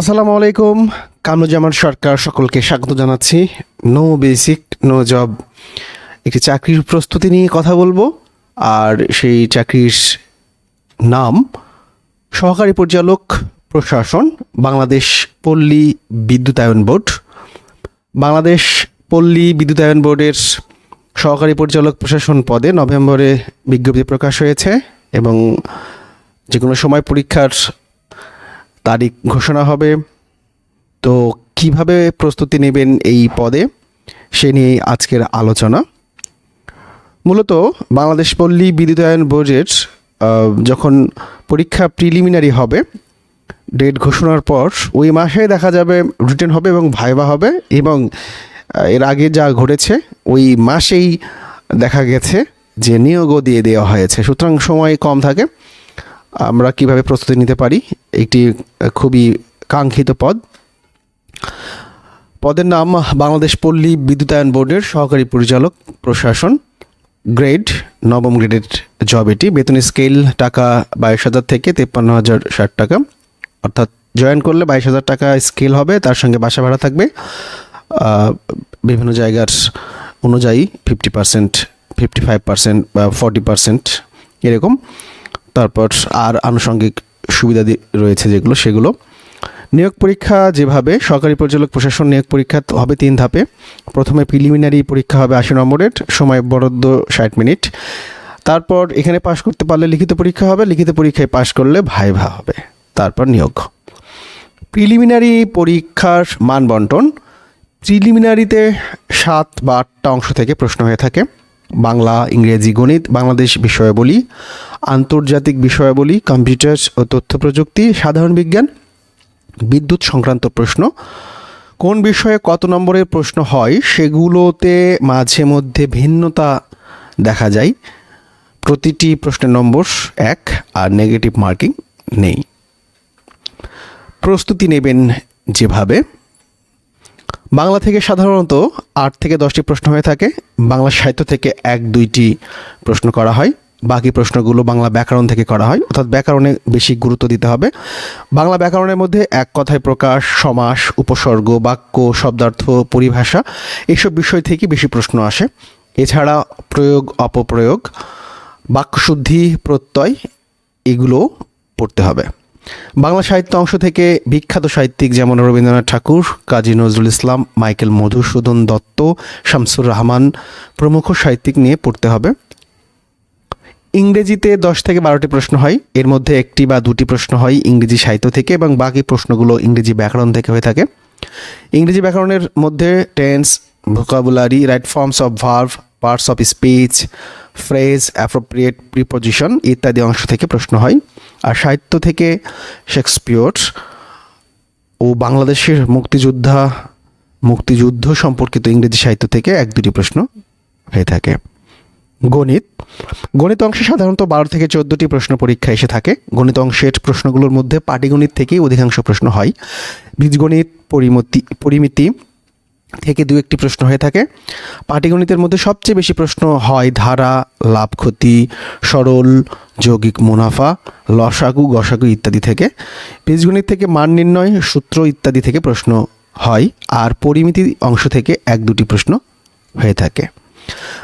আসসালামু আলাইকুম, কামরুজ্জামান সরকার সকলকে স্বাগত জানাচ্ছি। No basic, no job. একটি চাকরির প্রস্তুতি নিয়ে কথা বলব, আর সেই চাকরির নাম সহকারী পরিচালক প্রশাসন, বাংলাদেশ পল্লী বিদ্যুতায়ন বোর্ড। বাংলাদেশ পল্লী বিদ্যুতায়ন বোর্ডের সহকারী পরিচালক প্রশাসন পদে নভেম্বরে বিজ্ঞপ্তি প্রকাশ হয়েছে এবং যে কোনো সময় পরীক্ষার তারিখ ঘোষণা হবে। তো কীভাবে প্রস্তুতি নেবেন এই পদে, সে নিয়ে আজকের আলোচনা। মূলত বাংলাদেশ পল্লী বিদ্যুতায়ন বোর্ডের যখন পরীক্ষা প্রিলিমিনারি হবে, ডেট ঘোষণার পর ওই মাসে দেখা যাবে রিটার্ন হবে এবং ভাইবা হবে এবং এর আগে যা ঘটেছে, ওই মাসেই দেখা গেছে যে নিয়োগও দিয়ে দেওয়া হয়েছে। সুতরাং সময় কম থাকে। আমরা কীভাবে প্রস্তুতি নিতে পারি, একটি খুবই কাঙ্ক্ষিত পদ। পদের নাম বাংলাদেশ পল্লী বিদ্যুতায়ন বোর্ডের সহকারী পরিচালক, প্রশাসন, গ্রেড, নবম গ্রেডের জব এটি। বেতন স্কেল টাকা বাইশ হাজার থেকে তেপ্পান্ন হাজার ষাট টাকা। অর্থাৎ জয়েন করলে বাইশ হাজার টাকা স্কেল হবে, তার সঙ্গে বাসা ভাড়া থাকবে। বিভিন্ন জায়গার অনুযায়ী fifty percent fifty five percent বা ফর্টি পার্সেন্ট এরকম। তারপর আর আনুষঙ্গিক সুবিধা রয়েছে যেগুলো, সেগুলো। নিয়োগ পরীক্ষা যেভাবে সরকারি পরিচালক প্রশাসন নিয়োগ পরীক্ষা হবে তিন ধাপে। প্রথমে প্রিলিমিনারি পরীক্ষা হবে আশি নম্বরের, সময় বরাদ্দ ষাট মিনিট। তারপর এখানে পাশ করতে পারলে লিখিত পরীক্ষা হবে, লিখিত পরীক্ষায় পাশ করলে ভাইভা হবে। তারপর নিয়োগ। প্রিলিমিনারি পরীক্ষার মান বন্টন প্রিলিমিনারিতে সাত বা আটটা অংশ থেকে প্রশ্ন হয়ে থাকে। বাংলা, ইংরেজি, গণিত, বাংলাদেশ বিষয়াবলী, আন্তর্জাতিক বিষয়াবলী, কম্পিউটার ও তথ্য প্রযুক্তি, সাধারণ বিজ্ঞান, বিদ্যুৎ সংক্রান্ত প্রশ্ন। কোন বিষয়ে কত নম্বরের প্রশ্ন হয়, সেগুলোতে মাঝে মধ্যে ভিন্নতা দেখা যায়। প্রতিটি প্রশ্নের নম্বর এক, আর নেগেটিভ মার্কিং নেই। প্রস্তুতি নেবেন যেভাবে। বাংলা থেকে সাধারণত আট থেকে দশটি প্রশ্ন হয়ে থাকে। বাংলা সাহিত্য থেকে এক, দুইটি প্রশ্ন করা হয়। বাকি প্রশ্নগুলো বাংলা ব্যাকরণ থেকে করা হয়। অর্থাৎ ব্যাকরণে বেশি গুরুত্ব দিতে হবে। বাংলা ব্যাকরণের মধ্যে এক কথায় প্রকাশ, সমাস, উপসর্গ, বাক্য, শব্দার্থ, পরিভাষা এইসব বিষয় থেকে বেশি প্রশ্ন আসে। এছাড়া প্রয়োগ, অপপ্রয়োগ, বাক্যশুদ্ধি, প্রত্যয় এগুলো পড়তে হবে। বাংলা সাহিত্য অংশ থেকে বিখ্যাত সাহিত্যিক যেমন রবীন্দ্রনাথ ঠাকুর, কাজী নজরুল ইসলাম, মাইকেল মধুসূদন দত্ত, শামসুর রহমান প্রমুখ সাহিত্যিক নিয়ে পড়তে হবে। ইংরেজিতে দশ থেকে বারোটি প্রশ্ন হয়, এর মধ্যে একটি বা দুটি প্রশ্ন হয় ইংরেজি সাহিত্য থেকে এবং বাকি প্রশ্নগুলো ইংরেজি ব্যাকরণ থেকে হয়ে থাকে। ইংরেজি ব্যাকরণের মধ্যে tense, vocabulary, right forms of verb, parts of speech, phrase, appropriate preposition ইত্যাদি অংশ থেকে প্রশ্ন হয়। আর সাহিত্য থেকে শেক্সপিয়র ও বাংলাদেশের মুক্তিযোদ্ধা, মুক্তিযুদ্ধ সম্পর্কিত ইংরেজি সাহিত্য থেকে এক দুটি প্রশ্ন হয়ে থাকে। গণিত। গণিত অংশে সাধারণত বারো থেকে চোদ্দোটি প্রশ্ন পরীক্ষা এসে থাকে। গণিত অংশের প্রশ্নগুলোর মধ্যে পাটিগণিত থেকেই অধিকাংশ প্রশ্ন হয়। বীজগণিত, পরিমতি পরিমিতি থেকে দু একটি প্রশ্ন হয়ে থাকে। পাটিগণিতের মধ্যে সবচেয়ে বেশি প্রশ্ন হয় ধারা, লাভ ক্ষতি, সরল, যৌগিক মুনাফা, লসাগু, গসাগু ইত্যাদি থেকে। বীজগণিত থেকে মান নির্ণয়, সূত্র ইত্যাদি থেকে প্রশ্ন হয়। আর পরিমিতি অংশ থেকে এক দুটি প্রশ্ন হয়ে থাকে।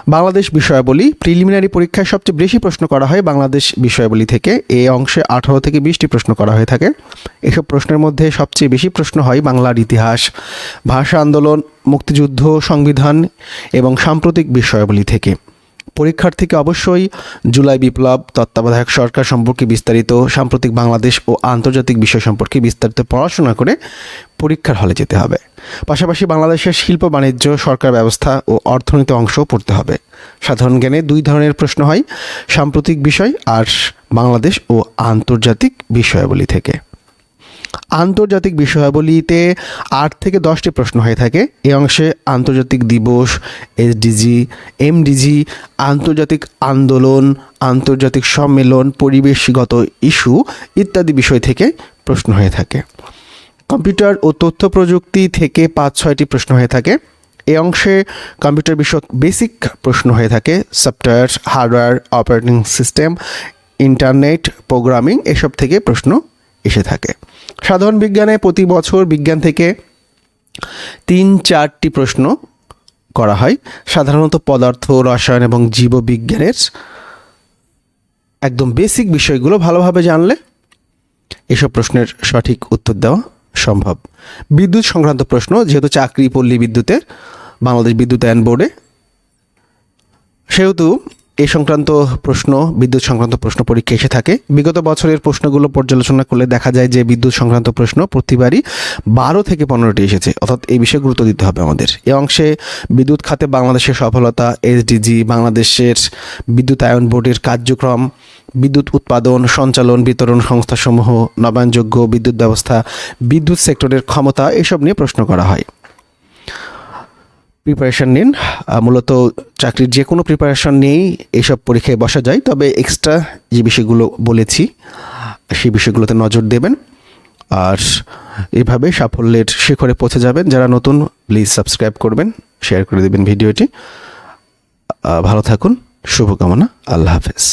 বাংলাদেশ বিষয়াবলী প্রিলিমিনারি পরীক্ষায় সবচেয়ে বেশি প্রশ্ন করা হয় বাংলাদেশ বিষয়াবলী থেকে। এ অংশে আঠারো থেকে বিশটি প্রশ্ন করা হয়ে থাকে। এসব প্রশ্নের মধ্যে সবচেয়ে বেশি প্রশ্ন হয় বাংলার ইতিহাস, ভাষা আন্দোলন, মুক্তিযুদ্ধ, সংবিধান এবং সাম্প্রতিক বিষয়াবলী থেকে। পরীক্ষার্থীকে অবশ্যই জুলাই বিপ্লব, তত্ত্বাবধায়ক সরকার সম্পর্কে বিস্তারিত, সাম্প্রতিক বাংলাদেশ ও আন্তর্জাতিক বিষয় সম্পর্কে বিস্তারিত পড়াশোনা করে পরীক্ষার হলে যেতে হবে। পাশাপাশি বাংলাদেশের শিল্প বাণিজ্য, সরকার ব্যবস্থা ও অর্থনীতি অংশ পড়তে হবে। সাধারণ জ্ঞানে দুই ধরনের প্রশ্ন হয়, সাম্প্রতিক বিষয় আর বাংলাদেশ ও আন্তর্জাতিক বিষয়াবলী থেকে। আন্তর্জাতিক বিষয়াবলীতে আট থেকে দশটি প্রশ্ন হয়ে থাকে। এই অংশে আন্তর্জাতিক দিবস, এসডিজি, এমডিজি, আন্তর্জাতিক আন্দোলন, আন্তর্জাতিক সম্মেলন, পরিবেশগত ইস্যু ইত্যাদি বিষয় থেকে প্রশ্ন হয়ে থাকে। কম্পিউটার ও তথ্য প্রযুক্তি থেকে পাঁচ, ছয়টি প্রশ্ন হয়ে থাকে। এই অংশে কম্পিউটার বিষয়ক বেসিক প্রশ্ন হয়ে থাকে। Software, hardware, operating system, internet, programming এসব থেকে প্রশ্ন এসে থাকে। সাধারণ বিজ্ঞানে প্রতি বছর বিজ্ঞান থেকে তিন চারটি প্রশ্ন করা হয়। সাধারণত পদার্থ, রসায়ন এবং জীববিজ্ঞানের একদম বেসিক বিষয়গুলো ভালোভাবে জানলে এসব প্রশ্নের সঠিক উত্তর দেওয়া সম্ভব। বিদ্যুৎ সংক্রান্ত প্রশ্ন, যেহেতু চাকরি পল্লী বিদ্যুতের, বাংলাদেশ বিদ্যুতায়ন বোর্ডে। সেহেতু এই সংক্রান্ত প্রশ্ন, বিদ্যুৎ সংক্রান্ত প্রশ্ন পরীক্ষা এসে থাকে। বিগত বছরের প্রশ্নগুলো পর্যালোচনা করলে দেখা যায় যে বিদ্যুৎ সংক্রান্ত প্রশ্ন প্রতিবারই বারো থেকে পনেরোটি এসেছে। অর্থাৎ এই বিষয়ে গুরুত্ব দিতে হবে আমাদের। এ অংশে বিদ্যুৎ খাতে বাংলাদেশের সফলতা, এসডিজি, বাংলাদেশের বিদ্যুতায়ন বোর্ডের কার্যক্রম, বিদ্যুৎ উৎপাদন, সঞ্চালন, বিতরণ সংস্থাসমূহ, নবায়নযোগ্য বিদ্যুৎ ব্যবস্থা, বিদ্যুৎ সেক্টরের ক্ষমতা, এসব নিয়ে প্রশ্ন করা হয়। প্রিপারেশন নিন। মূলত চাকরির যে কোনো প্রিপারেশন নিয়েই এইসব পরীক্ষায় বসা যায়, তবে এক্সট্রা যে বিষয়গুলো বলেছি, সেই বিষয়গুলোতে নজর দেবেন। আর এভাবে সাফল্যের শিখরে পৌঁছে যাবেন। যারা নতুন প্লিজ সাবস্ক্রাইব করবেন শেয়ার করে দেবেন ভিডিওটি। ভালো থাকুন, শুভকামনা, আল্লাহ হাফেজ।